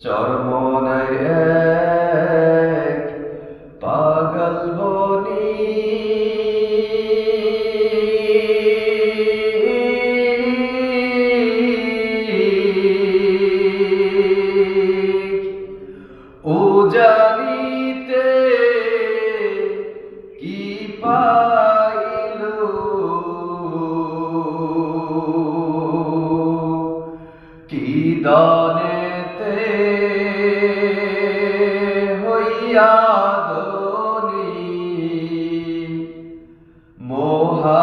চরমনায় এক পাগল বনি। ও জানিতে কি পাইল? কি দানেতে হইয়া দনি মহাজনী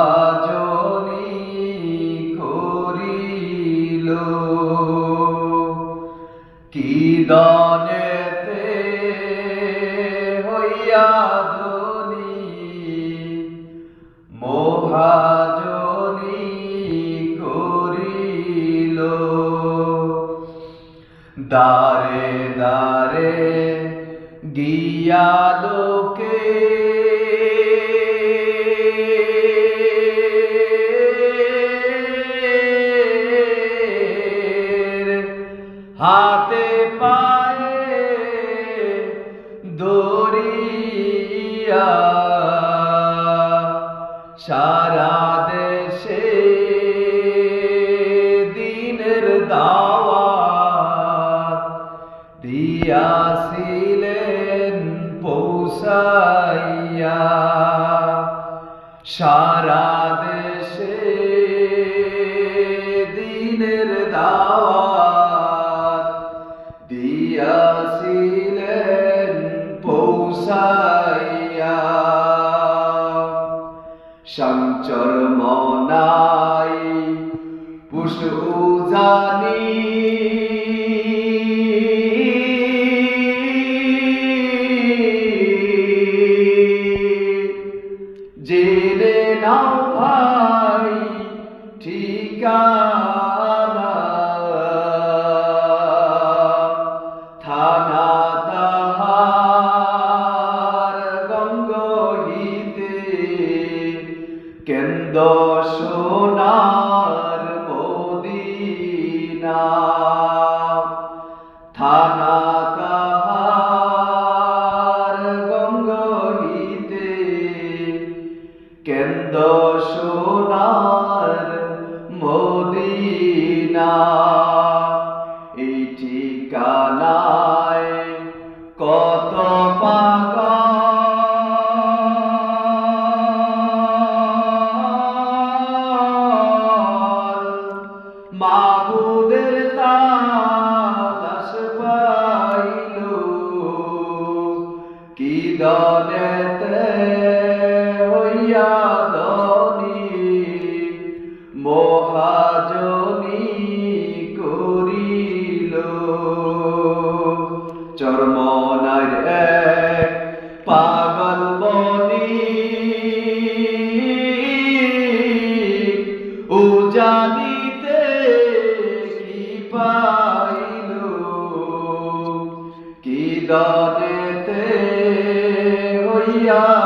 করিল। কি দানেতে হইয়া ধনী মহাজনী দারে দারে গিয়া লোকে হাতে পায়ে দরিয়া সারা পৌঁছাইয়া সারা দেশে দিনের দাওয়াত দিয়াছিলেন পৌঁছাইয়া। সঞ্চর মনাই পুষু জানি ভাই ঠিকানা থানা তাহার গঙ্গহিতে কেন্দ্র সোনার কেন্দ্র সোনার মদিনা এই ঠিকানায় পাগল বনি। ও কি পাইল? কি দলেতে হইয়া